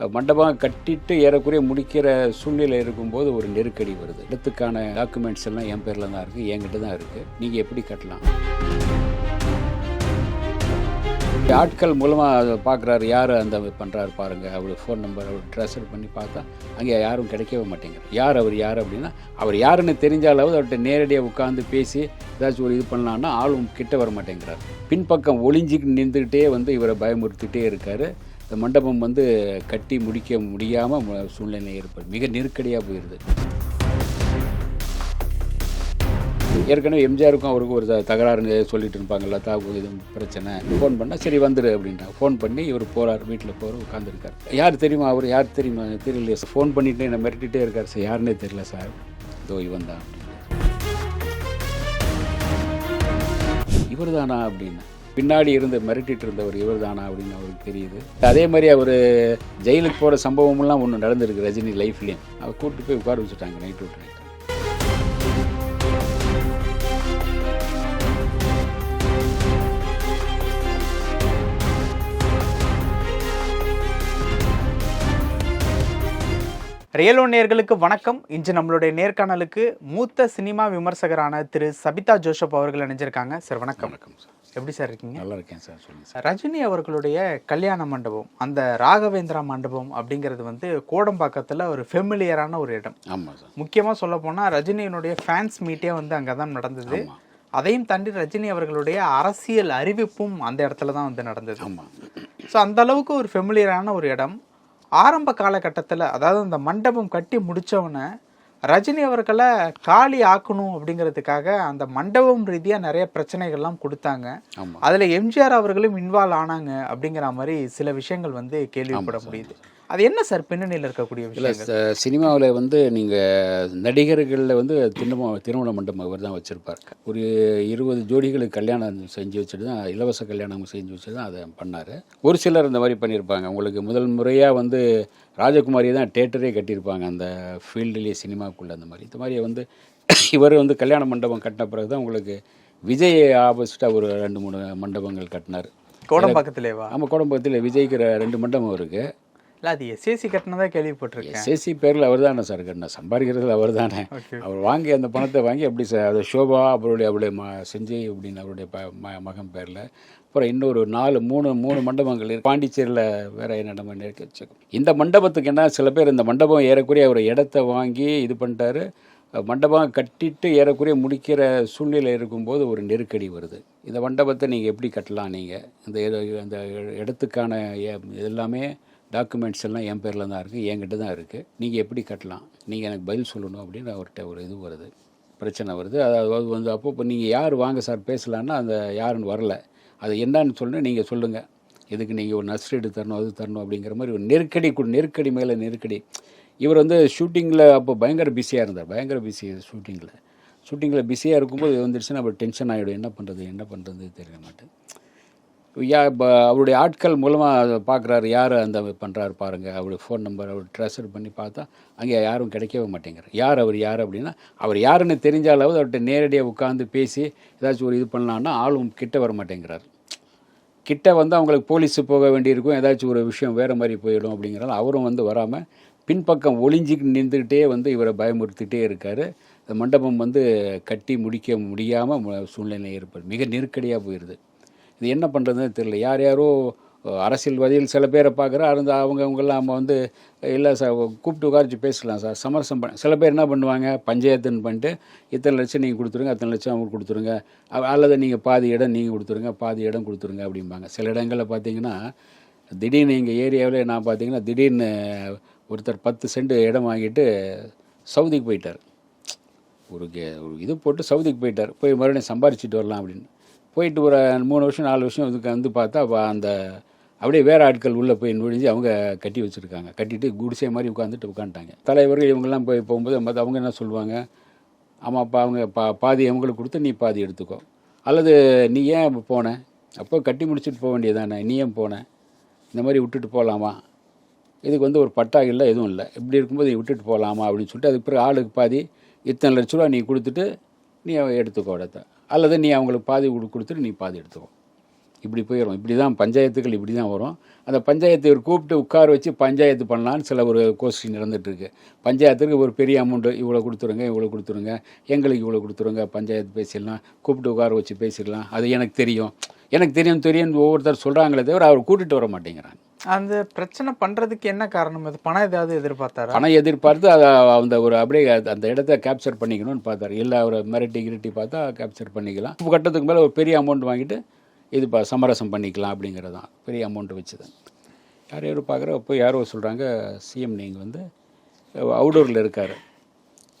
மண்டபம் கட்டிட்டு ஏறக்குறைய முடிக்கிற சூழ்நிலை இருக்கும்போது ஒரு நெருக்கடி வருது. இடத்துக்கான டாக்குமெண்ட்ஸ் எல்லாம் என் பேரில் தான் இருக்குது என்கிட்ட தான் இருக்குது நீங்கள் எப்படி கட்டலாம்? ஆட்கள் மூலமாக அதை பார்க்குறாரு யார் அந்த பண்ணுறாரு பாருங்கள் அவர் ஃபோன் நம்பர் அவர் ட்ரெஸ்ஸர் பண்ணி பார்த்தா அங்கே யாரும் கிடைக்கவே மாட்டேங்கிறார் யார் அவர் யார் அப்படின்னா அவர் யாருன்னு தெரிஞ்சாலாவது அவர்கிட்ட நேரடியாக உட்காந்து பேசி ஏதாச்சும் ஒரு இது பண்ணலான்னா ஆளும் கிட்ட வர மாட்டேங்கிறார். பின்பக்கம் ஒளிஞ்சிக்கு நின்றுக்கிட்டே வந்து இவரை பயமுறுத்திட்டே இருக்காரு. இந்த மண்டபம் வந்து கட்டி முடிக்க முடியாமல் சூழ்நிலை ஏற்படும் மிக நெருக்கடியாக போயிடுது ஏற்கனவே எம்ஜிஆருக்கும் அவருக்கும் ஒரு த- தகராறுன்னு சொல்லிட்டு இருப்பாங்கல்ல தாக்கு இது பிரச்சனை. ஃபோன் பண்ணால் சரி வந்துடு அப்படின்ட்டாங்க ஃபோன் பண்ணி இவர் போகிறார் வீட்டில் போகிற உட்காந்துருக்கார் யார் தெரியுமா அவர்? யார் தெரியுமா? தெரியலையே சார் ஃபோன் பண்ணிட்டு என்ன மிரட்டிகிட்டே இருக்கார் சார் யாருன்னே தெரியல சார் இதோ இவன் தான். இவர் தானா அப்படின்னு. பின்னாடி இருந்து மிரட்டிட்டு இருந்தவர் இவர் தானா அப்படின்னு அவருக்கு தெரியுது. அதே மாதிரி அவர் ஜெயிலுக்கு போகிற சம்பவம்லாம் ஒன்று நடந்திருக்கு ரஜினி லைஃப்லேயும் அவர் கூப்பிட்டு போய் உட்கார வச்சுட்டாங்க நைட் விட்டு நைட். ரியலோ நேர்களுக்கு வணக்கம். இன்று நம்மளுடைய நேர்காணலுக்கு மூத்த சினிமா விமர்சகரான திரு சபிதா ஜோசப் அவர்கள் இணைஞ்சிருக்காங்க. சார் வணக்கம். வணக்கம் சார். எப்படி சார் இருக்கீங்க? நல்லா இருக்கேன் சார் சொல்லுங்கள் சார். ரஜினி அவர்களுடைய கல்யாண மண்டபம் அந்த ராகவேந்திரா மண்டபம் அப்படிங்கிறது வந்து கோடம்பாக்கத்தில் ஒரு ஃபெமிலியரான ஒரு இடம். ஆமாம் சார். முக்கியமாக சொல்ல போனால் ரஜினியினுடைய ஃபேன்ஸ் மீட்டே வந்து அங்கே தான் நடந்தது அதையும் தாண்டி ரஜினி அவர்களுடைய அரசியல் அறிவிப்பும் அந்த இடத்துல தான் வந்து நடந்தது. ஆமாம் ஸோ அந்த அளவுக்கு ஒரு ஃபெமிலியரான ஒரு இடம். ஆரம்ப காலகட்டத்தில் அதாவது அந்த மண்டபம் கட்டி முடிச்சவொடனே ரஜினி அவர்களை காலி ஆக்கணும் அப்படிங்கிறதுக்காக அந்த மண்டபம் ரீதியாக நிறைய பிரச்சனைகள்லாம் கொடுத்தாங்க. அதில் எம்ஜிஆர் அவர்களும் இன்வால்வ் ஆனாங்க அப்படிங்கிற மாதிரி சில விஷயங்கள் வந்து கேள்விப்பட முடியுது. அது என்ன சார் பின்னணியில் இருக்கக்கூடிய விஷயங்கள்? சினிமாவில் வந்து நீங்கள் நடிகர்களில் வந்து திருமண திருமண மண்டபம் அவர் தான் வச்சுருப்பார். ஒரு இருபது ஜோடிகளுக்கு கல்யாணம் செஞ்சு வச்சுட்டு தான் இலவச கல்யாணம் செஞ்சு வச்சு தான் அதை பண்ணார். ஒரு சிலர் இந்த மாதிரி பண்ணியிருப்பாங்க உங்களுக்கு முதல் முறையாக வந்து ராஜகுமாரி தான் தேட்டரே கட்டியிருப்பாங்க. அந்த ஃபீல்டுலேயே சினிமாக்குள்ளே அந்த மாதிரி. இந்த மாதிரி வந்து இவர் வந்து கல்யாண மண்டபம் கட்டின பிறகு தான் உங்களுக்கு விஜய் ஆப்போசிட்டாக ஒரு ரெண்டு மூணு மண்டபங்கள் கட்டினார். கோடம்பாக்கத்திலேவா நம்ம குடும்பத்தில் விஜய்க்கு ரெ- ரெண்டு மண்டபம் இருக்குது இல்லை அது எஸ்ஏசி கட்டினதா கேள்விப்பட்டிருக்கேன். எஸ்எஸ்சி பேரில் அவர் தானே சார் கட்டின? சம்பாதிக்கிறது அவர் தானே. அவர் வாங்கி அந்த பணத்தை வாங்கி அப்படி சார் அதை சோபா அவருடைய அவருடைய ம செஞ்சு அப்படின்னு அவருடைய ப ம மகன் பேரில். அப்புறம் இன்னொரு நாலு மூணு மூணு மண்டபங்கள் பாண்டிச்சேரியில் வேற என்ன மண்டபம் இருக்கு வச்சுக்கோ. இந்த மண்டபத்துக்கு என்ன சில பேர் இந்த மண்டபம் ஏறக்குறைய அவர் இடத்த வாங்கி இது பண்ணிட்டாரு. மண்டபம் கட்டிட்டு ஏறக்குறைய முடிக்கிற சூழ்நிலை இருக்கும்போது ஒரு நெருக்கடி வருது. இந்த மண்டபத்தை நீங்கள் எப்படி கட்டலாம் நீங்கள் இந்த இந்த இடத்துக்கான எல்லாமே டாக்குமெண்ட்ஸ் எல்லாம் என் பேரில் தான் இருக்குது என்கிட்ட தான் இருக்குது நீங்கள் எப்படி கட்டலாம்? நீங்கள் எனக்கு பதில் சொல்லணும் அப்படின்னு அவர்கிட்ட ஒரு இது வருது பிரச்சனை வருது. அதாவது வந்து அப்போ இப்போ நீங்கள் யார் வாங்க சார் பேசலான்னா அந்த யாருன்னு வரல. அது என்னன்னு சொல்லணும் நீங்கள் சொல்லுங்கள் இதுக்கு நீங்கள் ஒரு நஷ்டீடு தரணும் அது தரணும் அப்படிங்கிற மாதிரி ஒரு நெருக்கடி நெருக்கடி மேலே நெருக்கடி. இவர் வந்து ஷூட்டிங்கில் அப்போ பயங்கர பிஸியாக இருந்தார் பயங்கர பிஸி ஷூட்டிங்கில் ஷூட்டிங்கில் பிஸியாக இருக்கும்போது வந்துடுச்சுன்னா அப்போ டென்ஷன் ஆகிடும் என்ன பண்ணுறது என்ன பண்ணுறது தெரிய மாட்டேன் அவருடைய ஆட்கள் மூலமாக அதை பார்க்குறாரு யார் அந்த பண்ணுறாரு பாருங்கள் அவருடைய ஃபோன் நம்பர் அவர் ட்ரெஸ்ஸர் பண்ணி பார்த்தா அங்கே யாரும் கிடைக்கவே மாட்டேங்கிறார். யார் அவர் யார் அப்படின்னா அவர் யாருன்னு தெரிஞ்சாலாவது அவர்கிட்ட நேரடியாக உட்காந்து பேசி ஏதாச்சும் ஒரு இது பண்ணலான்னா ஆளும் கிட்ட வர மாட்டேங்கிறார். கிட்ட வந்து அவங்களுக்கு போலீஸு போக வேண்டியிருக்கும் ஏதாச்சும் ஒரு விஷயம் வேறு மாதிரி போயிடும் அப்படிங்கிறனால அவரும் வந்து வராமல் பின்பக்கம் ஒளிஞ்சிக்கு நின்றுக்கிட்டே வந்து இவரை பயமுறுத்திட்டே இருக்கார். மண்டபம் வந்து கட்டி முடிக்க முடியாமல் சூழ்நிலை ஏற்படும் மிக நெருக்கடியாக போயிடுது இது என்ன பண்ணுறதுன்னு தெரியல. யார் யாரோ அரசியல்வாதிகள் சில பேரை பார்க்குறா அந்த அவங்க அவங்கெல்லாம் நம்ம வந்து இல்லை சார் கூப்பிட்டு உட்காரிச்சு பேசலாம் சார். சமரசம் பண்ண சில பேர் என்ன பண்ணுவாங்க பஞ்சாயத்துன்னு பண்ணிட்டு இத்தனை லட்சம் நீங்கள் கொடுத்துருங்க அத்தனை லட்சம் அவங்களுக்கு கொடுத்துருங்க அல்லது நீங்கள் பாதி இடம் நீங்கள் கொடுத்துருங்க பாதி இடம் கொடுத்துருங்க அப்படிம்பாங்க. சில இடங்களில் பார்த்தீங்கன்னா திடீர்னு எங்கள் ஏரியாவில் நான் பார்த்தீங்கன்னா திடீர்னு ஒருத்தர் பத்து சென்ட் இடம் வாங்கிட்டு சவுதிக்கு போயிட்டார். ஒரு கே- ஒரு இது போட்டு சவுதிக்கு போயிட்டார். போய் மறுபடியும் சம்பாரிச்சிட்டு வரலாம் அப்படின்னு. போயிட்டு ஒரு மூணு வருஷம் நாலு வருஷம் இதுக்கு வந்து பார்த்தா அந்த அப்படியே வேறு ஆட்கள் உள்ளே போய் நுழைஞ்சு அவங்க கட்டி வச்சுருக்காங்க. கட்டிட்டு குடிசை மாதிரி உட்காந்துட்டு உட்காந்துட்டாங்க தலைவர்கள் இவங்கெல்லாம் போய் போகும்போது பார்த்து அவங்க என்ன சொல்லுவாங்க? ஆமாப்பா அவங்க பா பாதி அவங்களுக்கு கொடுத்து நீ பாதி எடுத்துக்கோ. அல்லது நீ ஏன் போன? அப்போ கட்டி முடிச்சுட்டு போக வேண்டியதானே நீ ஏன் போன? இந்த மாதிரி விட்டுட்டு போகலாமா இதுக்கு வந்து ஒரு பட்டா இல்லை எதுவும் இல்லை. இப்படி இருக்கும்போது நீ விட்டுட்டு போகலாமா அப்படின்னு சொல்லிட்டு அதுக்கு பிறகு ஆளுக்கு பாதி இத்தனை லட்ச ரூபா நீ கொடுத்துட்டு நீ எடுத்துக்கோ இடத்த. அல்லது நீ அவங்களுக்கு பாதி கொடு- கொடுத்துட்டு நீ பாதி எடுத்துக்கோ. இப்படி போயிடும் இப்படி தான் பஞ்சாயத்துகள் இப்படி தான் வரும். அந்த பஞ்சாயத்து ஒரு கூப்பிட்டு உட்கார வச்சு பஞ்சாயத்து பண்ணலான்னு சில ஒரு கோஷ்டி நடந்துகிட்ருக்கு பஞ்சாயத்துக்கு ஒரு பெரிய அமௌண்ட்டு இவ்வளோ கொடுத்துருங்க இவ்வளோ கொடுத்துருங்க. எங்களுக்கு இவ்வளோ கொடுத்துருங்க. பஞ்சாயத்து பேசிடலாம். கூப்பிட்டு உட்கார வச்சு பேசிடலாம். அது எனக்கு தெரியும். எனக்கு தெரியும் தெரியும் ஒவ்வொருத்தர் சொல்கிறாங்களே தவிர அவர் கூட்டிகிட்டு வர மாட்டேங்கிறாங்க. அந்த பிரச்சனை பண்றதுக்கு என்ன காரணம்? இது பணம் ஏதாவது எதிர்பார்த்தாரா? பணம் எதிர்பார்த்து அதை அந்த ஒரு அப்படியே அந்த இடத்த கேப்சர் பண்ணிக்கணும்னு பார்த்தாரு. இல்லை அவரை மிரட்டி கிரட்டி பார்த்தா கேப்சர் பண்ணிக்கலாம். இப்போ கட்டத்துக்கு மேலே ஒரு பெரிய அமௌண்ட் வாங்கிட்டு இது ப சமரசம் பண்ணிக்கலாம் அப்படிங்கிறது தான் பெரிய அமௌண்ட் வச்சுதான் யார் யாரும் பார்க்குற போய் யாரோ சொல்கிறாங்க சிஎம் நீங்கள் வந்து அவுடோரில் இருக்கார்.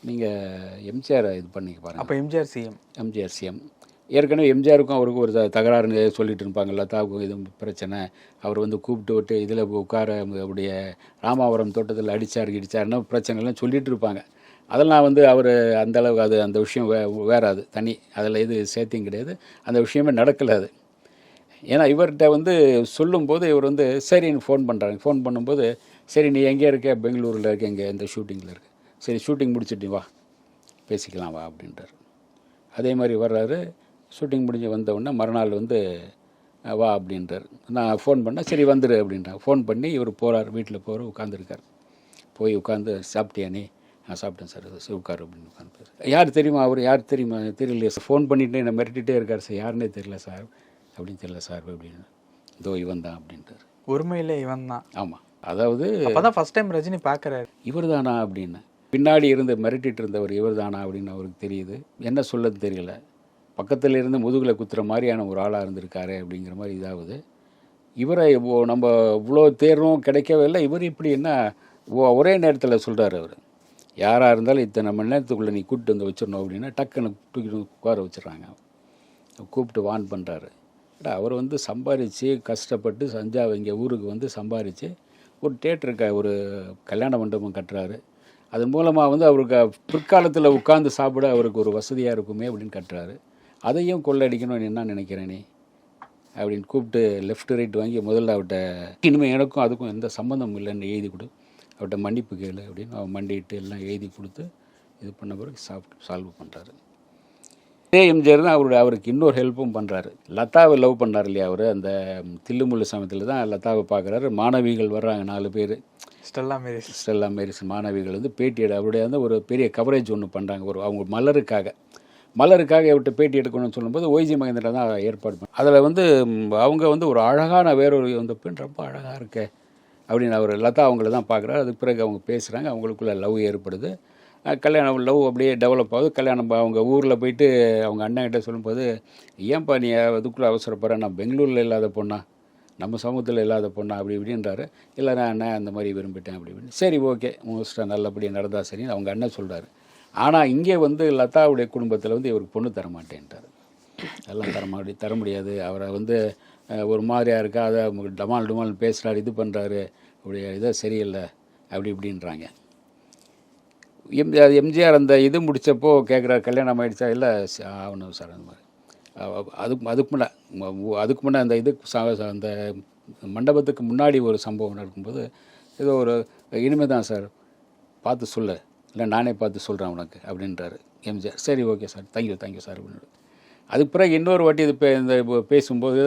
நீங்கள் எம்ஜிஆர் இது பண்ணிக்க பாருங்க. அப்ப எம்ஜிஆர் சிஎம் எம்ஜிஆர் சிஎம் ஏற்கனவே எம்ஜிஆருக்கும் அவருக்கும் ஒரு தகராறு தகராறுன்னு சொல்லிட்டு இருப்பாங்க லதாவுக்கும் இதுவும் பிரச்சனை. அவர் வந்து கூப்பிட்டு விட்டு இதில் உட்கார அவருடைய ராமாவரம் தோட்டத்தில் அடித்தார் கிடிச்சாருன்னா பிரச்சனைலாம் சொல்லிட்டு இருப்பாங்க. அதெல்லாம் வந்து அவர் அந்தளவுக்கு அது அந்த விஷயம் வே வேறாது தனி. அதில் இது சேர்த்தியும் கிடையாது. அந்த விஷயமே நடக்கலை அது. ஏன்னா இவர்கிட்ட வந்து சொல்லும்போது இவர் வந்து சரின்னு ஃபோன் பண்ணுறாங்க ஃபோன் பண்ணும்போது சரி நீ எங்கே இருக்க? பெங்களூரில் இருக்க இங்கே இந்த ஷூட்டிங்கில் இருக்க? சரி ஷூட்டிங் முடிச்சுட்டு வா பேசிக்கலாம் வா அப்படின்றார். அதே மாதிரி வர்றாரு ஷூட்டிங் முடிஞ்சு வந்த உடனே மறுநாள் வந்து வா அப்படின்றார். நான் ஃபோன் பண்ணேன் சரி வந்துரு அப்படின்றாங்க ஃபோன் பண்ணி இவர் போகிறார் வீட்டில் போகிற உட்காந்துருக்கார் போய் உட்காந்து சாப்பிட்டியா நீ? நான் சாப்பிட்டேன் சார் சரி உட்காரு அப்படின்னு உட்காந்து யார் தெரியுமா அவர்? யார் தெரியுமா? தெரியலையே சார். ஃபோன் பண்ணிட்டு என்னை மிரட்டிகிட்டே இருக்கார் சார். யாருன்னே தெரியல சார். அப்படின்னு தெரியல சார் அப்படின்னு. இதோ இவன் தான் அப்படின்றார். உரிமையில இவன் தான். ஆமாம் அதாவது அப்பதான் ஃபர்ஸ்ட் டைம் ரஜினி பாக்குறாரு. இவர் தானா அப்படின்னு. பின்னாடி இருந்து மிரட்டிட்டு இருந்தவர் இவர் தானா அப்படின்னு அவருக்கு தெரியுது. என்ன சொல்லது தெரியல. பக்கத்தில் இருந்து முதுகில் குத்துற மாதிரியான ஒரு ஆளாக இருந்திருக்காரு அப்படிங்கிற மாதிரி இதாகுது. இவரை நம்ம இவ்வளோ தேர்வும் கிடைக்கவே இல்லை. இவர் இப்படி என்ன ஒரே நேரத்தில் சொல்கிறார் அவர். யாராக இருந்தாலும் இத்தனை மணி நேரத்துக்குள்ளே நீ கூப்பிட்டு வந்து வச்சிடணும் அப்படின்னா டக்குன்னு தூக்கிட்டு உட்கார வச்சிடறாங்க. கூப்பிட்டு வான் பண்ணுறாரு அவர் வந்து சம்பாரித்து கஷ்டப்பட்டு சஞ்சாவை இங்கே ஊருக்கு வந்து சம்பாரித்து ஒரு தேட்டருக்கு ஒரு கல்யாண மண்டபம் கட்டுறாரு. அதன் மூலமாக வந்து அவருக்கு பிற்காலத்தில் உட்காந்து சாப்பிட அவருக்கு ஒரு வசதியாக இருக்குமே அப்படின்னு கட்டுறாரு. அதையும் கொள்ளடிக்கணும்னு என்ன நினைக்கிறேன் அப்படின்னு கூப்பிட்டு லெஃப்ட் ரைட் வாங்கி முதல்ல அவர்கிட்ட இனிமேல் எனக்கும் அதுக்கும் எந்த சம்மந்தம் இல்லைன்னு எழுதி கொடு. அவர்கிட்ட மன்னிப்பு கேளு அப்படின்னு அவன் மண்டிட்டு எல்லாம் எழுதி கொடுத்து இது பண்ண பிறகு சாப்பிட்டு சால்வ் பண்ணுறாரு இதே எம்ஜிஆர் தான் அவருடைய அவருக்கு இன்னொரு ஹெல்ப்பும் பண்ணுறாரு லதாவை லவ் பண்ணார் இல்லையா அவர்? அந்த தில்லுமுள்ளு சமயத்தில் தான் லதாவை பார்க்குறாரு. மாணவிகள் வர்றாங்க நாலு பேர். ஸ்டெல்லா மேரி ஸ்டெல்லா மேரிஸ் மாணவிகள் வந்து பேட்டி எடு அவருடைய வந்து ஒரு பெரிய கவரேஜ் ஒன்று பண்ணுறாங்க ஒரு அவங்க மலருக்காக. மலருக்காக விட்டு பேட்டி எடுக்கணும்னு சொல்லும்போது ஒய்ஜி மகேந்திரா தான் ஏற்பாடு பண்ண அதில் வந்து அவங்க வந்து ஒரு அழகான வேறொரு அந்த பெண் ரொம்ப அழகாக இருக்கே. அப்படின்னு அவர் லதா அவங்கள தான் பார்க்குறாரு. அதுக்கு பிறகு அவங்க பேசுகிறாங்க அவங்களுக்குள்ள லவ் ஏற்படுது. கல்யாணம் லவ் அப்படியே டெவலப் ஆகுது. கல்யாணம் அவங்க ஊரில் போயிட்டு அவங்க அண்ணன்கிட்ட சொல்லும்போது ஏன்பா நீ அதுக்குள்ளே அவசரப்படுற? நான் பெங்களூரில் இல்லாத பொண்ணா? நம்ம சமூகத்தில் இல்லாத பொண்ணா? அப்படி இப்படின்றாரு. இல்லை நான் அண்ணன் அந்த மாதிரி விரும்பிட்டேன். அப்படி இப்படின்னு. சரி ஓகே மோஸ்ட்டாக நல்லபடியாக நடந்தால் சரின்னு அவங்க அண்ணன் சொல்கிறாரு ஆனால் இங்கே வந்து லதாவுடைய குடும்பத்தில் வந்து இவருக்கு பொண்ணு தர மாட்டேன்ட்டார். எல்லாம் தர மாட்டி தர முடியாது. அவரை வந்து ஒரு மாதிரியாக இருக்கா அதை அவங்க டமால் டுமால் பேசுகிறாரு இது பண்ணுறாரு அப்படி இதை சரியில்லை அப்படி இப்படின்றாங்க. எம்ஜிஆர் எம்ஜிஆர் அந்த இது முடித்தப்போ கேட்குறாரு கல்யாணம் ஆகிடுச்சா இல்லை ஆகணும் சார் அந்த மாதிரி. அதுக்கு அதுக்கு முன்னே அதுக்கு முன்னே அந்த இது ச- அந்த மண்டபத்துக்கு முன்னாடி ஒரு சம்பவம் நடக்கும்போது ஏதோ ஒரு இனிமே தான் சார் பார்த்து சொல்லு. இல்லை நானே பார்த்து சொல்கிறேன் உனக்கு அப்படின்றாரு எம்ஜிஆர் சரி okay sir. Thank you thank you sir அப்படின்னு அதுக்கு பிறகு இன்னொரு வாட்டி இது பே இந்த இப்போ பேசும்போது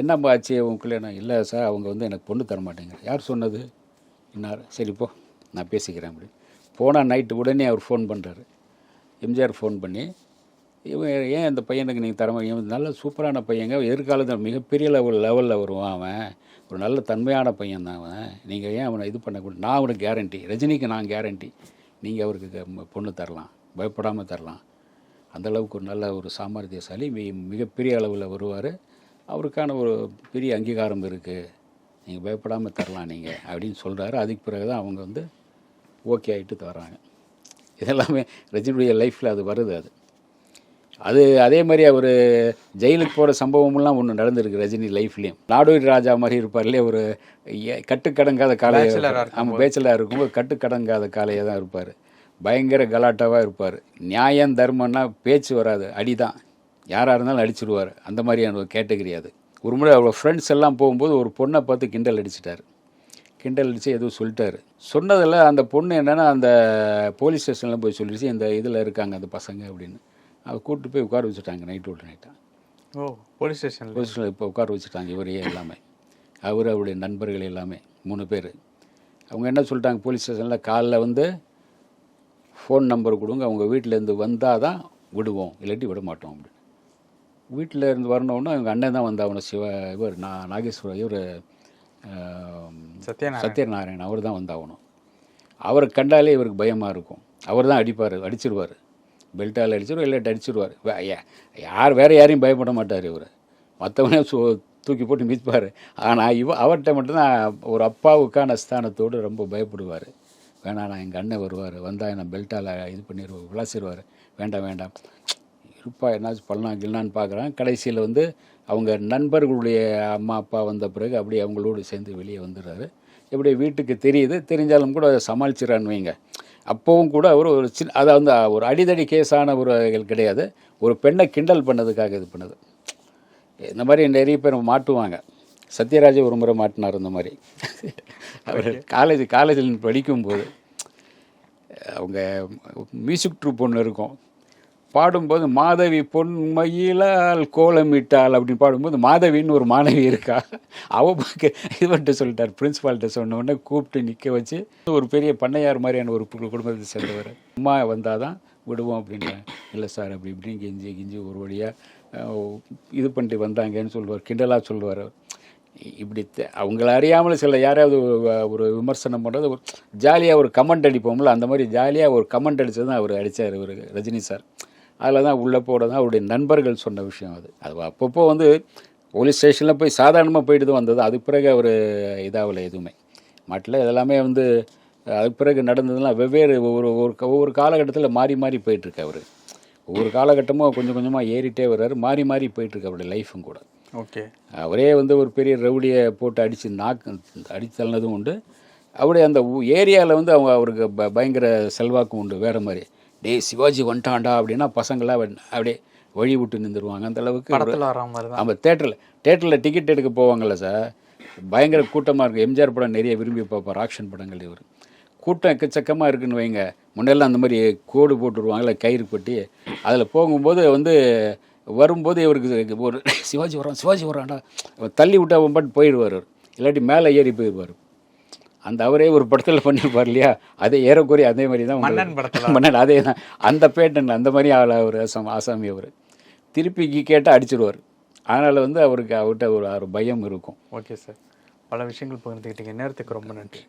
என்னப்பா ஆச்சு? உன் கல்யாணம் இல்லை சார் அவங்க வந்து எனக்கு பொண்ணு தர மாட்டேங்கிற யார் சொன்னது? என்னார் சரி போ நான் பேசிக்கிறேன் அப்படின்னு. போனால் நைட்டு உடனே அவர் ஃபோன் பண்ணுறாரு எம்ஜிஆர் ஃபோன் பண்ணி இவன் ஏன் இந்த பையனுக்கு நீங்கள் தரமா இவன் நல்ல சூப்பரான பையங்க. எதிர்காலத்தில் மிகப்பெரிய லெவல் லெவலில் வருவான் அவன். ஒரு நல்ல தன்மையான பையன் தான் அவன். நீங்கள் ஏன் அவனை இது பண்ணக்கூடாது? நான் அவனுக்கு கேரண்டி ரஜினிக்கு நான் கேரண்டி நீங்கள் அவருக்கு க- பொண்ணு தரலாம். பயப்படாமல் தரலாம். அந்தளவுக்கு ஒரு நல்ல ஒரு சாமர்த்தியசாலி மி- மிகப்பெரிய அளவில் வருவார். அவருக்கான ஒரு பெரிய அங்கீகாரம் இருக்குது நீங்கள் பயப்படாமல் தரலாம் நீங்கள் அப்படின்னு சொல்கிறாரு அதுக்கு பிறகு தான் அவங்க வந்து ஓகே ஆகிட்டு தராங்க இதெல்லாமே ரஜினியுடைய லைஃப்பில் அது வருது அது. அது அதே மாதிரி அவர் ஜெயிலுக்கு போகிற சம்பவம்லாம் ஒன்று நடந்திருக்கு ரஜினி லைஃப்லேயும். நாடோடி ராஜா மாதிரி இருப்பார் இல்லையா ஒரு கட்டுக்கடங்காத காலையை Bachelor-ஆ ஆமாம் பேச்சலாக இருக்கும்போது. கட்டுக்கடங்காத காலையாக தான் இருப்பார். பயங்கர கலாட்டாவாக இருப்பார். நியாயம் தர்மம்னா பேச்சு வராது அடி தான் யாராக இருந்தாலும் அடிச்சிடுவார் அந்த மாதிரியான ஒரு கேட்டகரி அது. ஒரு முறை அவர் ஃப்ரெண்ட்ஸ் எல்லாம் போகும்போது ஒரு பொண்ணை பார்த்து கிண்டல் அடிச்சிட்டார். கிண்டல் அடித்து எதுவும் சொல்லிட்டாரு. சொன்னதில் அந்த பொண்ணு என்னென்னா அந்த போலீஸ் ஸ்டேஷனில் போய் சொல்லிடுச்சு இந்த இதில் இருக்காங்க அந்த பசங்க அப்படின்னு. அவ கூப்பிட்டு போய் உட்கார வச்சுட்டாங்க நைட்டு நைட்டாக ஓ போலீஸ் ஸ்டேஷன்ல பொசிஷனில் இப்போ உட்கார வச்சுட்டாங்க இவரையே எல்லாமே. அவர் அவருடைய நண்பர்கள் எல்லாமே மூணு பேர். அவங்க என்ன சொல்லிட்டாங்க போலீஸ் ஸ்டேஷனில் காலைல வந்து ஃபோன் நம்பர் கொடுங்க அவங்க வீட்டிலேருந்து வந்தால் தான் விடுவோம் இல்லாட்டி விட மாட்டோம் அப்படின்னு. வீட்டில் இருந்து வரணுன்னா அவங்க அண்ணன் தான் வந்தாகணும் சிவ இவர் நான் நாகேஸ்வரர் இவர் சத்யநாராயணன். சத்யநாராயணன் அவர் தான் வந்தாகணும். அவரை கண்டாலே இவருக்கு பயமாக இருக்கும். அவர் தான் அடிப்பார் அடிச்சிருவார். பெல்ட்டால் அடிச்சிடும் இல்லை அடிச்சிடுவார் வே- யார் வேறு யாரையும் பயப்பட மாட்டார் இவர். மற்றவனே சு தூக்கி போட்டு மிதிப்பார். ஆனால் இவ அவர்கிட்ட மட்டும்தான் ஒரு அப்பாவுக்கான ஸ்தானத்தோடு ரொம்ப பயப்படுவார். வேணாம் நான் எங்கள் அண்ணன் வருவார் வந்தால் நான் பெல்ட்டால் இது பண்ணிடுவார் விளாசிடுவார் வேண்டாம் வேண்டாம். இருப்பா என்னாச்சும் பண்ணலாம் கில்லான்னு பார்க்குறான். கடைசியில் வந்து அவங்க நண்பர்களுடைய அம்மா அப்பா வந்த பிறகு அப்படியே அவங்களோடு சேர்ந்து வெளியே வந்துடுறாரு. இப்படி வீட்டுக்கு தெரியுது. தெரிஞ்சாலும் கூட அதை சமாளிச்சிடறான்னு வைங்க. அப்போவும் கூட அவர் ஒரு சின்ன அதை வந்து ஒரு அடிதடி கேஸான ஒரு கிடையாது. ஒரு பெண்ணை கிண்டல் பண்ணதுக்காக இது பண்ணுது. இந்த மாதிரி நிறைய பேர் மாட்டுவாங்க. சத்யராஜ் ஒரு முறை மாட்டினார் இந்த மாதிரி. அவர் காலேஜ் காலேஜில் படிக்கும்போது அவங்க மியூசிக் ட்ரூப் ஒன்று இருக்கும். பாடும்போது மாதவி பொன்மையிலால் கோலமிட்டாள் அப்படின்னு பாடும்போது மாதவின்னு ஒரு மாணவி இருக்கா? அவ பக்க இவன்ட்டு சொல்லிட்டார் பிரின்ஸிபால்கிட்ட சொன்ன உடனே கூப்பிட்டு நிற்க வச்சு ஒரு பெரிய பண்ணையார் மாதிரியான ஒரு குடும்பத்தை சேர்ந்தவர். அம்மா வந்தால் தான் விடுவோம் அப்படின்னு இல்லை சார் அப்படி இப்படின்னு கெஞ்சி கெஞ்சி ஒரு வழியாக இது பண்ணிட்டு வந்தாங்கன்னு சொல்லுவார் கிண்டலாக சொல்லுவார். இப்படி அவங்கள அறியாமல் சில யாராவது ஒரு- விமர்சனம் பண்ணுறது ஒரு ஜாலியாக ஒரு கமெண்ட் அடிப்போம்ல அந்த மாதிரி ஜாலியாக ஒரு கமெண்ட் அடித்தது தான் அவர் அடித்தார் இவர் ரஜினி சார். அதில் தான் உள்ளே போட தான் அவருடைய நண்பர்கள் சொன்ன விஷயம் அது. அது அப்பப்போ வந்து போலீஸ் ஸ்டேஷனில் போய் சாதாரணமாக போயிட்டு தான் வந்தது. அதுக்கு பிறகு அவர் இதாகல எதுவுமே. மாட்டில் இதெல்லாமே வந்து அதுக்கு பிறகு நடந்ததெல்லாம் வெவ்வேறு ஒவ்வொரு ஒவ்வொரு ஒவ்வொரு காலகட்டத்தில் மாறி மாறி போயிட்டுருக்கு அவர். ஒவ்வொரு காலகட்டமும் கொஞ்சம் கொஞ்சமாக ஏறிட்டே வர்றாரு. மாறி மாறி போயிட்டுருக்கு அவருடைய லைஃபும் கூட. ஓகே. அவரே வந்து ஒரு பெரிய ரவுடியை போட்டு அடித்து நாக்கு அடித்து தள்ளதும் உண்டு. அவருடைய அந்த ஏரியாவில் வந்து அவங்க அவருக்கு ப பயங்கர செல்வாக்கும் உண்டு. வேறு மாதிரி. டேய் சிவாஜி வந்துட்டான்டா அப்படின்னா பசங்களாம் அப்படியே வழி விட்டு நின்றுருவாங்க. அந்த அளவுக்கு படத்துல வர மாதிரி தேட்டரில் தேட்டரில் டிக்கெட் எடுக்க போவாங்கல்ல சார். பயங்கர கூட்டமாக இருக்கும். எம்ஜிஆர் படம் நிறைய விரும்பி பார்ப்பார் ஆக்ஷன் படங்கள் இவர். கூட்டம் எக்கச்சக்கமாக இருக்குன்னு வைங்க. முன்னெல்லாம் அந்த மாதிரி கோடு போட்டுருவாங்கல்ல கயிறு கொட்டி. அதில் போகும்போது வந்து வரும்போது இவருக்கு ஒரு சிவாஜி வரான் சிவாஜி வரான்டா தள்ளி விட்டு அவன் பாட்டு போயிடுவார். அவர். இல்லாட்டி மேலே ஏறி போயிடுவார். அந்த அவரே ஒரு படத்தில் பண்ணியிருப்பார் இல்லையா? அதே ஏறக்குறைய அதே மாதிரி தான் மன்னன் படத்துல. மன்னன் அதே தான் அந்த பேட்டன் அந்த மாதிரி ஆள் அவர் ஆசாமி ஆசாமி அவர். திருப்பி கேட்டால் அடிச்சிருவார். அதனால் வந்து அவருக்கு அவர்கிட்ட ஒரு ஒரு பயம் இருக்கும். Okay sir. பல விஷயங்கள் பகிர்ந்துக்கிட்டீங்க நேரத்துக்கு ரொம்ப நன்றி.